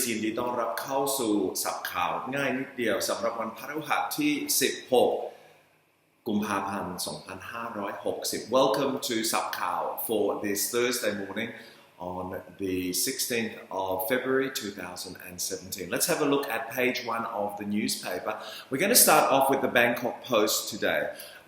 สยินดีต้อนรับเข้าสู่สับข่าวง่ายนิดเดียวสำหรับวันพฤหัสที่ 16 กุมภาพันธ์ 2560 Welcome to สับข่าว for this Thursday morning on the 16th of February 2017. Let's have a look at page one of the newspaper. We're going to start off with the Bangkok Post today.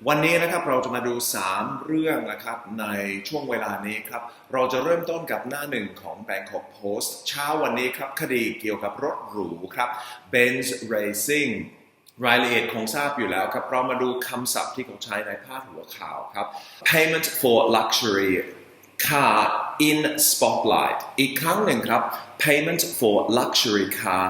วันนี้นะครับเราจะมาดู 3 เรื่องนะครับในช่วงเวลานี้ครับเราจะเริ่มต้นกับหน้าหนึ่งของ Bangkok Post เช้าวันนี้ครับคดีเกี่ยวกับรถหรูครับ Benz Racing รายละเอียดคงทราบอยู่แล้วครับ เรามาดูคำศัพท์ที่เขาใช้ในพาดหัวข่าวครับ Payment for luxury car in spotlight อีกครั้งหนึ่งครับ payment for luxury car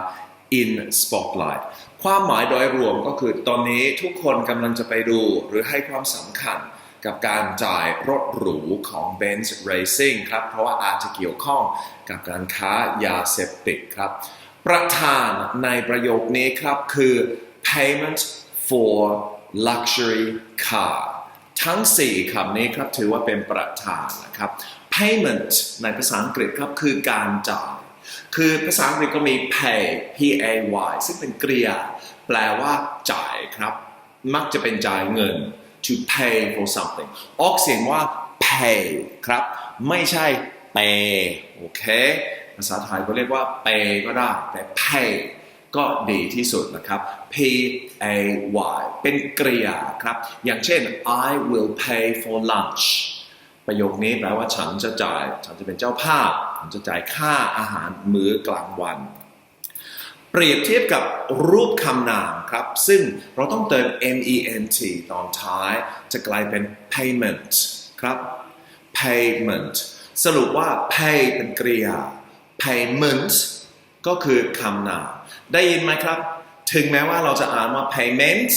in spotlight ความหมายโดยรวมก็คือตอนนี้ทุกคนกำลังจะไปดูหรือให้ความสำคัญกับการจ่ายรถหรูของ Benz Racing ครับ เพราะว่าอาจจะเกี่ยวข้องกับการค้ายาเสพติดครับ ประธานในประโยคนี้ครับคือ payment for luxury car ทั้ง 4คำนี้ครับถือว่าเป็นประธานนะครับ payment ในภาษาอังกฤษครับคือการจ่าย คือภาษาอังกฤษก็มี pay p a y ซึ่งเป็นกริยา แปลว่าจ่ายครับ มักจะเป็นจ่ายเงิน to pay for something ออกเสียงว่า pay ครับ ไม่ใช่ pay โอเค ภาษาไทยก็เรียกว่า pay ก็ได้ แต่ pay ก็ดีที่สุดนะครับ P A Y เป็นกริยาครับ อย่างเช่น I will pay for lunch ประโยคนี้แปลว่าฉันจะจ่าย ฉันจะเป็นเจ้าภาพ ฉันจะจ่ายค่าอาหารมื้อกลางวัน เปรียบเทียบกับรูปคำนามครับ ซึ่งเราต้องเติม ment ตอนท้าย จะกลายเป็น payment ครับ payment สรุปว่า pay เป็นกริยา payment ก็คือคำนาม ได้ยินไหมครับ ถึงแม้ว่าเราจะอ่านว่า payment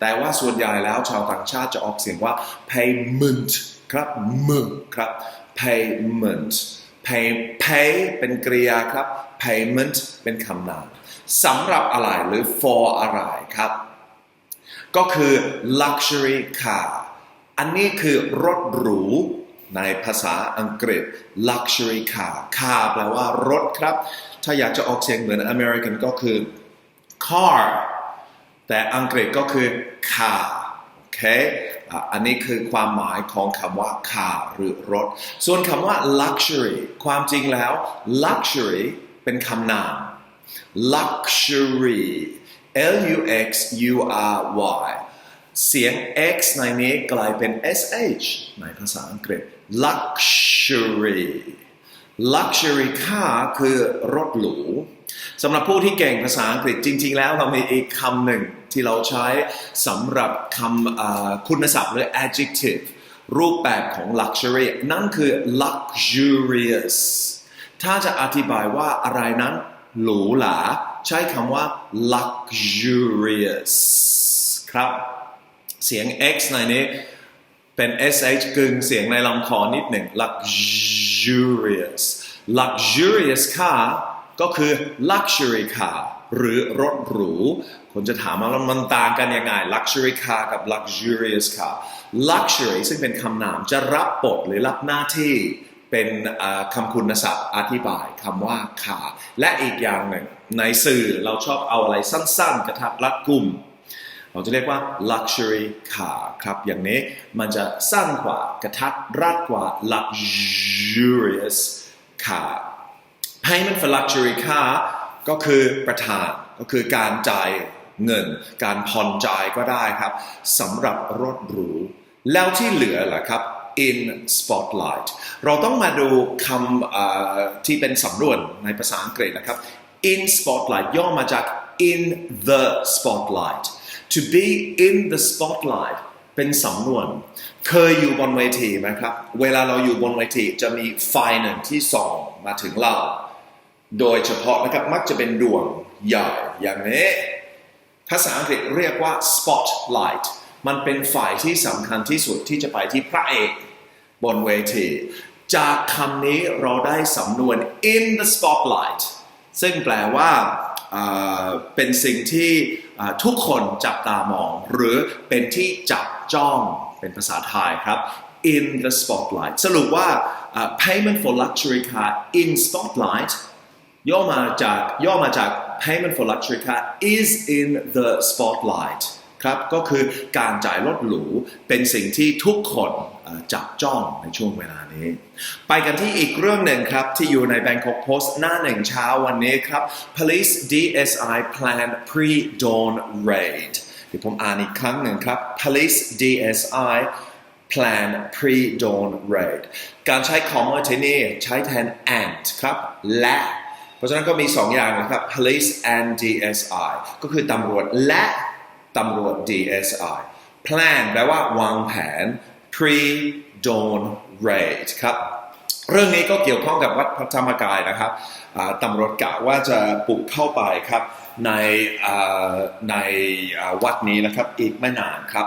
แต่ว่าส่วนใหญ่แล้วชาวต่างชาติจะออกเสียงว่า payment ครับมึงครับ payment pay pay เป็นกริยาครับ payment เป็นคำนามสำหรับอะไรหรือ for อะไรครับ ก็คือ luxury car อันนี้คือรถหรูในภาษาอังกฤษ luxury car car แปลว่ารถครับ ถ้าอยากจะออกเสียงเหมือน American ก็คือ car แต่อังกฤษก็คือ car คอะอันนี้คือความหมายของคำว่า car หรือรถ ส่วนคำว่า luxury ความจริงแล้ว luxury เป็นคำนาม luxury L U X U R Y เสียง X ในนี้กลายเป็น SH ในภาษาอังกฤษ luxury luxury car คือรถหรูสำหรับผู้ที่เก่งภาษาอังกฤษจริง ๆ แล้วเรามีอีกคำหนึ่ง ที่เราใช้สำหรับคำคุณศัพท์หรือ adjective รูปแบบของ luxury นั่นคือ luxurious ถ้าจะอธิบายว่าอะไรนั้นหรูหราใช้คำว่า luxurious ครับ เสียง X ในนี้เป็น SH กึ่งเสียงในลำคอนิดหนึ่ง luxurious luxurious car ก็คือ luxury car หรือรถหรู คนจะถามว่ามันต่างกันยังไง luxury car กับ luxurious car luxury ซึ่งเป็นคำนามจะรับบทหรือรับหน้าที่เป็นคำคุณศัพท์อธิบายคำว่า car และอีกอย่างหนึ่งในสื่อเราชอบเอาอะไรสั้นๆ กระทัดรัดกุมเราจะเรียกว่า luxury car ครับอย่างนี้มันจะสั้นกว่ากระทัดรัดกว่า luxurious car payment for luxury car ก็คือประธานก็คือการจ่ายเงิน การผ่อนจ่ายก็ได้ครับสำหรับรถหรู แล้วที่เหลือล่ะครับ in spotlight เราต้องมาดูคำที่เป็นสำนวนในภาษาอังกฤษนะครับ in spotlight ย่อมาจาก in the spotlight to be in the spotlight เป็นสำนวน เคยอยู่บนเวทีไหมครับ เวลาเราอยู่บนเวทีจะมีไฟหนึ่งที่ส่องมาถึงเรา โดยเฉพาะนะครับมักจะเป็นดวงใหญ่อย่างนี้ ภาษาอังกฤษเรียกว่า spotlight มันเป็นฝ่ายที่สำคัญที่สุดที่จะไปที่พระเอกบนเวที จากคำนี้เราได้สำนวน in the spotlight ซึ่งแปลว่าเป็นสิ่งที่ทุกคนจับตามอง หรือเป็นที่จับจ้องเป็นภาษาไทยครับ in the spotlight สรุปว่า payment for luxury car in spotlight ย่อมาจากย่อมาจาก payment for luxury car is in the spotlight ครับก็คือการจ่ายรถหรูเป็นสิ่งที่ทุกคนจับจ้องในช่วงเวลานี้ ไปกันที่อีกเรื่องหนึ่งครับ ที่อยู่ใน Bangkok Post หน้าหนึ่งเช้าวันนี้ครับ Police DSI plan pre-dawn raid เดี๋ยวผมอ่านอีกครั้งหนึ่งครับ Police DSI plan pre-dawn raid การใช้ comma ที่นี่ใช้แทน and ครับและ เพราะฉะนั้นก็มี 2 อย่างนะครับ police and DSI ก็คือตำรวจและตำรวจ DSI plan แปลว่าวางแผน pre-dawn raid ครับ เรื่องนี้ก็เกี่ยวข้องกับวัดพระธรรมกายนะครับตำรวจกะว่าจะบุกเข้าไปครับในในวัดนี้นะครับอีกไม่นานครับ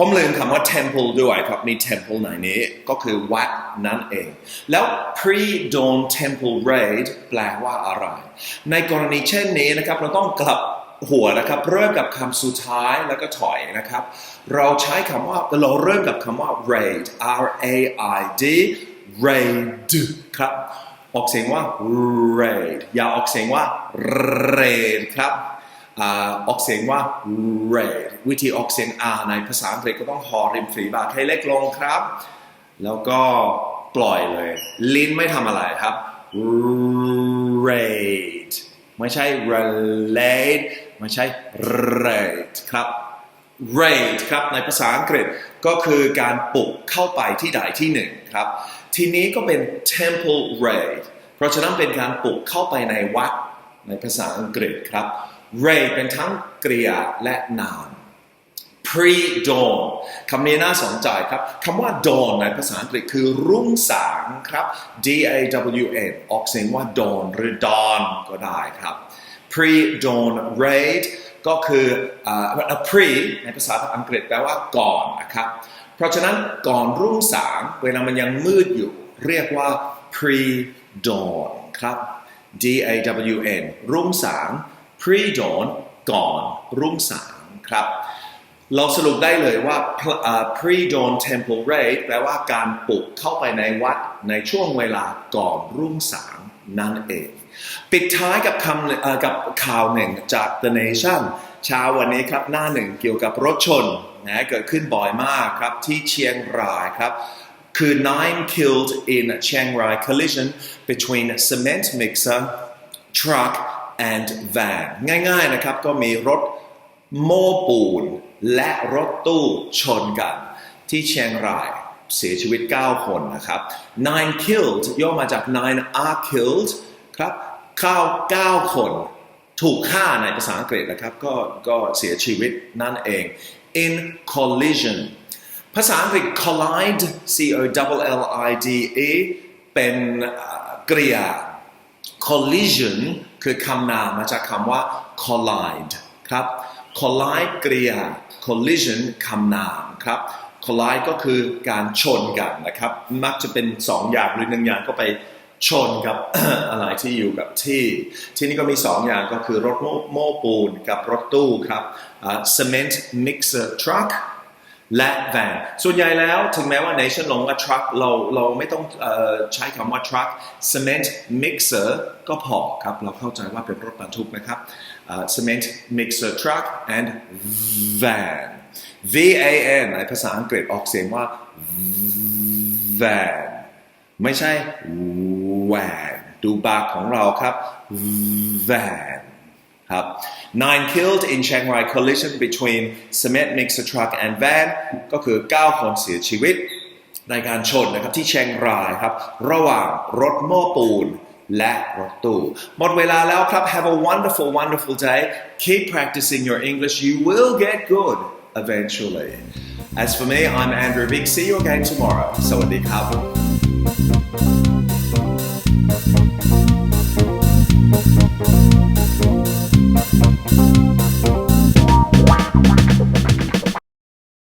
ผมลืมคำว่า temple ด้วยครับมี temple ในนี้ก็คือวัดนั่นเอง แล้ว pre-dawn temple raid แปลว่าอะไร ในกรณีเช่นนี้นะครับ เราต้องกลับหัวนะครับเริ่มกับคำสุดท้ายแล้วก็ถอยนะครับ เราใช้คำว่าเราเริ่มกับคำว่า raid r a i d raid ครับออกเสียงว่า raid อย่าออกเสียงว่า raid ครับ ออกเสียงว่า raid วิธีออกเสียง R ในภาษาอังกฤษก็ต้องหอริมฝีปากให้เล็กลงครับ แล้วก็ปล่อยเลย ลิ้นไม่ทำอะไรครับ raid ไม่ใช่ relate ไม่ใช่ raid ครับ raid ครับในภาษาอังกฤษก็คือการปลุกเข้าไปที่ใดที่หนึ่งครับ ทีนี้ก็เป็น temple raid เพราะฉะนั้นเป็นการปลุกเข้าไปในวัดในภาษาอังกฤษครับ raid เป็นทั้งกริยาและนาม pre-dawn คำนี้น่าสนใจครับคำว่า dawn ในภาษาอังกฤษคือรุ่งสางครับ D A W N ออกเสียงว่า dawn หรือ dawn ก็ได้ครับ pre-dawn raid ก็คืออ่า pre ในภาษาอังกฤษแปลว่าก่อนนะครับ เพราะฉะนั้นก่อนรุ่งสางเวลามันยังมืดอยู่ เรียกว่า pre-dawn ครับ D A W N รุ่งสาง pre-dawn ก่อนรุ่งสางครับ เราสรุปได้เลยว่า pre-dawn temple raid แปลว่าการปลุกเข้าไปในวัดในช่วงเวลาก่อนรุ่งสางนั่นเอง ปิดท้ายกับคำกับข่าวหนึ่งจาก The Nation เช้าวันนี้ครับหน้าหนึ่งเกี่ยวกับรถชนนะเกิดขึ้นบ่อยมากครับที่เชียงรายครับคือ nine killed in Chiang Rai collision between cement mixer truck and van ง่ายๆนะครับก็มีรถโม้ปูน และรถตู้ชนกัน ที่เชียงรายเสียชีวิต 9 คนนะครับ nine killed ย่อมาจาก nine are killed ครับ9 9คนถูกฆ่าในภาษาอังกฤษนะครับก็ก็เสียชีวิตนั่นเอง in collision ภาษาอังกฤษ collide c o l l i d e เป็นกริยา collision คือคำนามมาจากคำว่า collide ครับ collide กริยา collision คำนามครับ collide ก็คือการชนกันนะครับ มักจะเป็นสองอย่างหรือหนึ่งอย่างก็ไปชนกับอะไรที่อยู่กับที่ ที่นี่ก็มีสองอย่างก็คือรถโม้ปูนกับรถตู้ครับ cement mixer truck และ van ส่วนใหญ่แล้วถึงแม้ว่า nation ลงว่า truck เราเราไม่ต้องอใช้คำว่า truck cement mixer ก็พอครับ เราเข้าใจว่าเป็นรถบรรทุกนะครับ cement mixer truck and van V A N ในภาษาอังกฤษออกเสียงว่า van ไม่ใช่ van ดูบากของเราครับ van ครับ nine killed in Chiang Rai collision between cement mixer truck and van ก็คือ 9 คนเสียชีวิต ในการชนนะครับที่เชียงรายครับ ระหว่างรถโม้ปูนและรถตู้หมดเวลาแล้วครับ have a wonderful wonderful day keep practicing your English you will get good eventually as for me I'm Andrew Big see you again tomorrow สวัสดีครับ Thank Thank you.